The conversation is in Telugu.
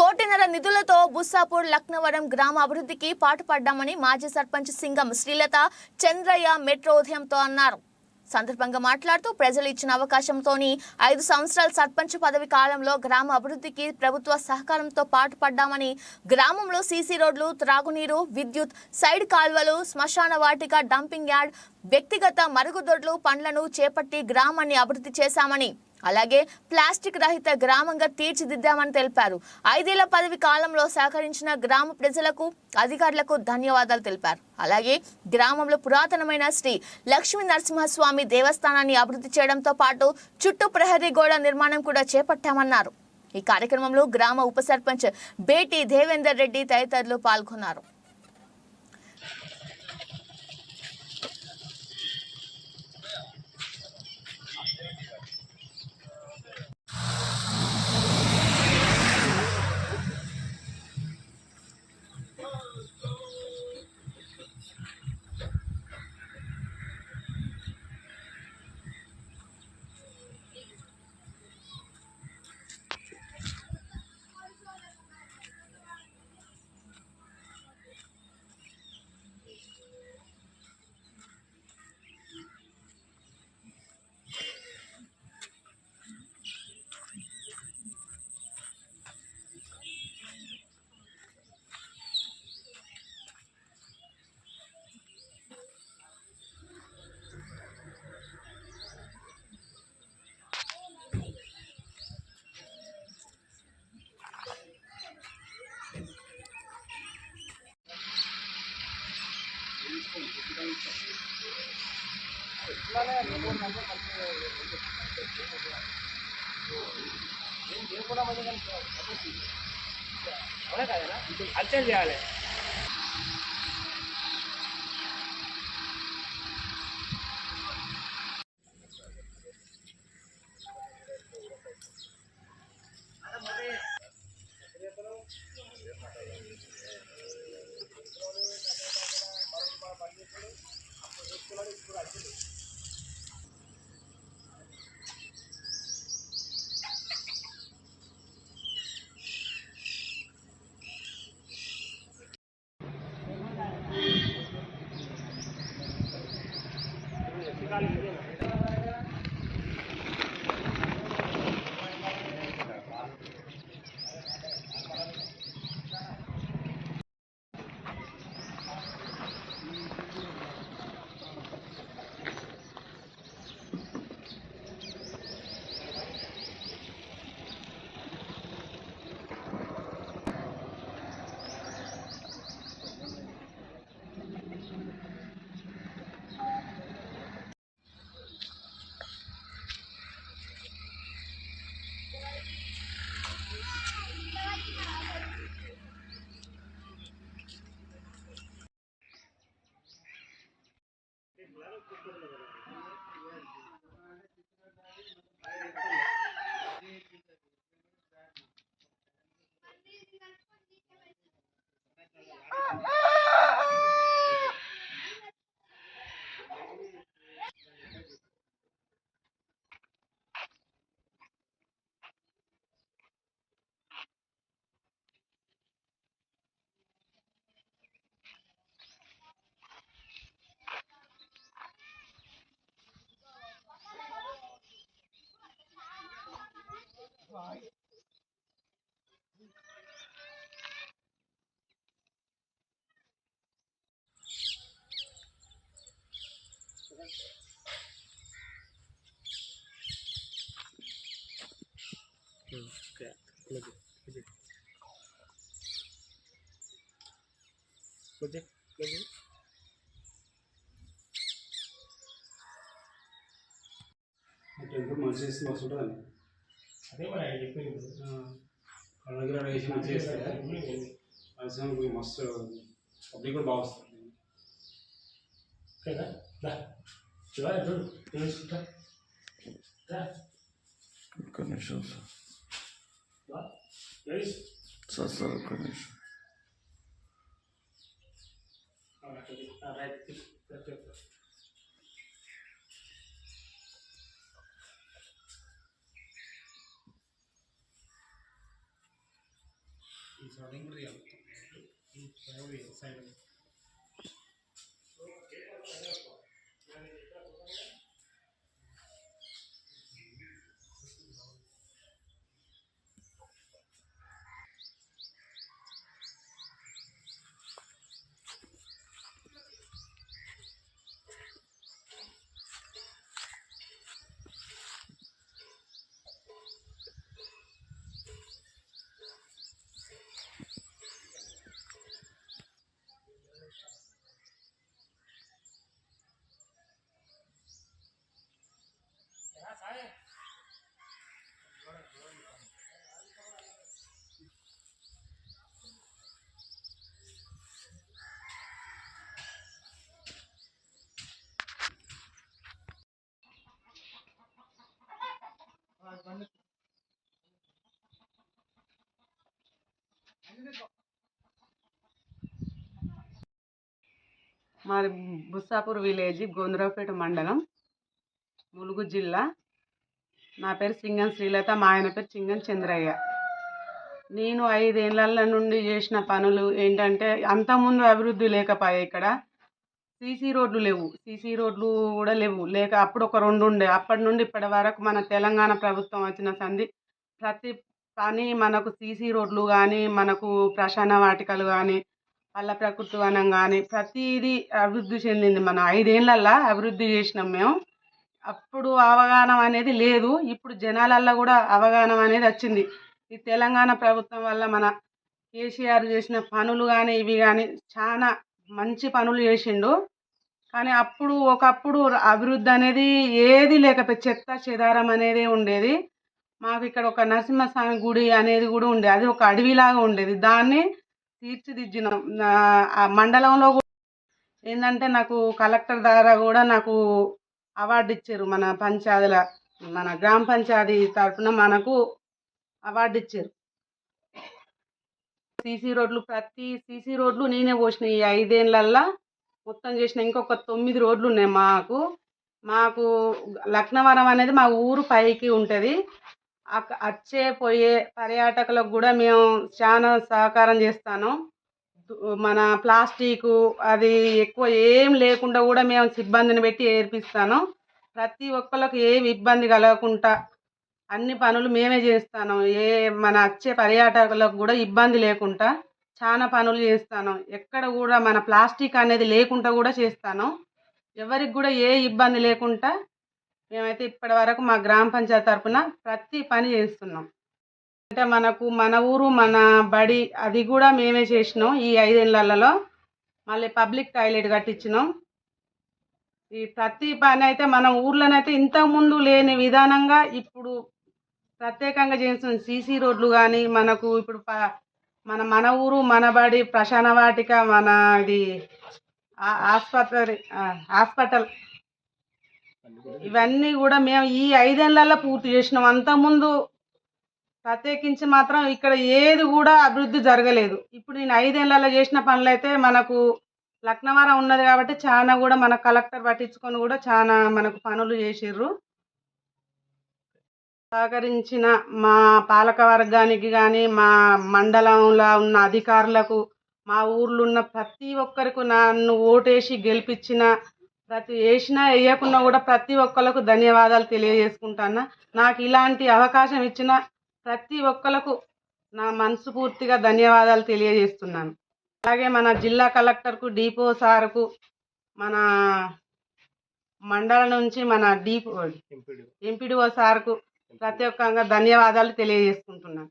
కోటిన్నర నిధులతో బుస్సాపూర్ లక్నవరం గ్రామ అభివృద్ధికి పాటుపడ్డామని మాజీ సర్పంచ్ సింగం శ్రీలత చంద్రయ్య మెట్రో ఉదయంతో అన్నారు. సందర్భంగా మాట్లాడుతూ ప్రజలు ఇచ్చిన అవకాశంతోని ఐదు సంవత్సరాల సర్పంచ్ పదవి కాలంలో గ్రామ అభివృద్ధికి ప్రభుత్వ సహకారంతో పాటుపడ్డామని గ్రామంలో సీసీ రోడ్లు త్రాగునీరు విద్యుత్ సైడ్ కాల్వలు శ్మశాన వాటిక డంపింగ్ యార్డ్ వ్యక్తిగత మరుగుదొడ్లు పండ్లను చేపట్టి గ్రామాన్ని అభివృద్ధి చేశామని అలాగే ప్లాస్టిక్ రహిత గ్రామంగా తీర్చిదిద్దామని తెలిపారు. ఐదేళ్ళ పదవి కాలంలో సహకరించిన గ్రామ ప్రజలకు అధికారులకు ధన్యవాదాలు తెలిపారు. అలాగే గ్రామంలో పురాతనమైన శ్రీ లక్ష్మీ నరసింహస్వామి దేవస్థానాన్ని అభివృద్ధి చేయడంతో పాటు చుట్టూ ప్రహరీ గోడ నిర్మాణం కూడా చేపట్టామన్నారు. ఈ కార్యక్రమంలో గ్రామ ఉప సర్పంచ్ బేటి దేవేందర్ రెడ్డి తదితరులు పాల్గొన్నారు. అర్చన చేయాలి ಕಾಲಿಗೆ మంచి చేస్తే మస్తు ఉంటుందండి అదే మరి ఆయన చెప్పింది వేసి మంచి చేస్తే ఉమ్. మస్తు పబ్లిక్ కూడా బాగా వస్తుంది కదా చూడాలి చూడు తెలుసుకుంటా దా నిమిషం Сосал, конечно. He's running real. He's running real. మాది బుస్సాపూర్ విలేజ్ గోంద్రాపేట మండలం ములుగు జిల్లా. నా పేరు సింగం శ్రీలత మా ఆయన పేరు చింగం చంద్రయ్య. నేను ఐదేళ్ళ నుండి చేసిన పనులు ఏంటంటే అంతకుముందు అభివృద్ధి లేకపోయాయి ఇక్కడ సీసీ రోడ్లు లేవు. సీసీ రోడ్లు కూడా లేవు. లేక అప్పుడు ఒక రెండు ఉండే. అప్పటి నుండి ఇప్పటి వరకు మన తెలంగాణ ప్రభుత్వం వచ్చిన సంది ప్రతి కానీ మనకు సీసీ రోడ్లు కానీ మనకు ప్రశాన వాటికలు కానీ పల్ల ప్రకృతి వనం కానీ ప్రతిదీ అభివృద్ధి చెందింది. మన ఐదేళ్ళల్లో అభివృద్ధి చేసినాం మేము. అప్పుడు అవగాహన అనేది లేదు. ఇప్పుడు జనాలల్లో కూడా అవగాహన అనేది వచ్చింది. ఈ తెలంగాణ ప్రభుత్వం వల్ల మన కేసీఆర్ చేసిన పనులు కానీ ఇవి కానీ చాలా మంచి పనులు చేసిండు. కానీ అప్పుడు ఒకప్పుడు అభివృద్ధి అనేది ఏది లేకపోతే చెత్త చెదారం అనేది ఉండేది. మాకు ఇక్కడ ఒక నరసింహస్వామి గుడి అనేది కూడా ఉండేది అది ఒక అడవిలాగా ఉండేది. దాన్ని తీర్చిదిద్దిన. ఆ మండలంలో కూడా ఏంటంటే నాకు కలెక్టర్ ద్వారా కూడా నాకు అవార్డు ఇచ్చారు మన పంచాయతీల మన గ్రామ పంచాయతీ తరఫున మనకు అవార్డు ఇచ్చారు. సీసీ రోడ్లు ప్రతి సీసీ రోడ్లు నేనే పోసిన ఈ ఐదేళ్ళల్లో మొత్తం చేసిన ఇంకొక తొమ్మిది రోడ్లు ఉన్నాయి మాకు. మాకు లక్నవరం అనేది మా ఊరు పైకి ఉంటుంది. వచ్చే పోయే పర్యాటకులకు కూడా మేము చాలా సహకారం చేస్తాను. మన ప్లాస్టిక్ అది ఎక్కువ ఏం లేకుండా కూడా మేము సిబ్బందిని పెట్టి ఏర్పిస్తాను. ప్రతి ఒక్కరికి ఏం ఇబ్బంది కలగకుండా అన్ని పనులు మేమే చేస్తాను. ఏ మన వచ్చే పర్యాటకులకు కూడా ఇబ్బంది లేకుండా చాలా పనులు చేస్తాను. ఎక్కడ కూడా మన ప్లాస్టిక్ అనేది లేకుండా కూడా చేస్తాను. ఎవరికి కూడా ఏ ఇబ్బంది లేకుండా మేమైతే ఇప్పటి వరకు మా గ్రామ పంచాయతీ తరఫున ప్రతి పని చేస్తున్నాం. అంటే మనకు మన ఊరు మన బడి అది కూడా మేమే చేసినాం. ఈ ఐదేళ్ళలో మళ్ళీ పబ్లిక్ టాయిలెట్ కట్టించినాం. ఈ ప్రతి పని అయితే మన ఊర్లోనైతే ఇంతకుముందు లేని విధానంగా ఇప్పుడు ప్రత్యేకంగా చేస్తున్న సీసీ రోడ్లు కానీ మనకు ఇప్పుడు ప- మన మన ఊరు మన బడి ప్రశాన వాటిక మన ఇది ఆసుపత్రి హాస్పిటల్ ఇవన్నీ కూడా మేము ఈ ఐదేళ్ళలో పూర్తి చేసినాం. అంతకుముందు ప్రత్యేకించి మాత్రం ఇక్కడ ఏది కూడా అభివృద్ధి జరగలేదు. ఇప్పుడు నేను ఐదేళ్ళలో చేసిన పనులు అయితే మనకు లక్నవరం ఉన్నది కాబట్టి చాలా కూడా మన కలెక్టర్ పట్టించుకొని కూడా చాలా మనకు పనులు చేసిర్రు. సహకరించిన మా పాలక వర్గానికి కానీ మా మండలంలో ఉన్న అధికారులకు మా ఊర్లో ఉన్న ప్రతి ఒక్కరికి నన్ను ఓటేసి గెలిపించిన ప్రతి వేసినా వేయకున్నా కూడా ప్రతి ఒక్కరికి ధన్యవాదాలు తెలియజేసుకుంటాను? నాకు ఇలాంటి అవకాశం ఇచ్చిన ప్రతి ఒక్కరికి నా మనస్ఫూర్తిగా ధన్యవాదాలు తెలియజేస్తున్నాను. అలాగే మన జిల్లా కలెక్టర్కు డిపో సార్కు మన మండలం నుంచి మన డిపో ఎంపీడీ ఎంపీడీఓ సార్కు ప్రత్యేకంగా ధన్యవాదాలు తెలియజేసుకుంటున్నాను.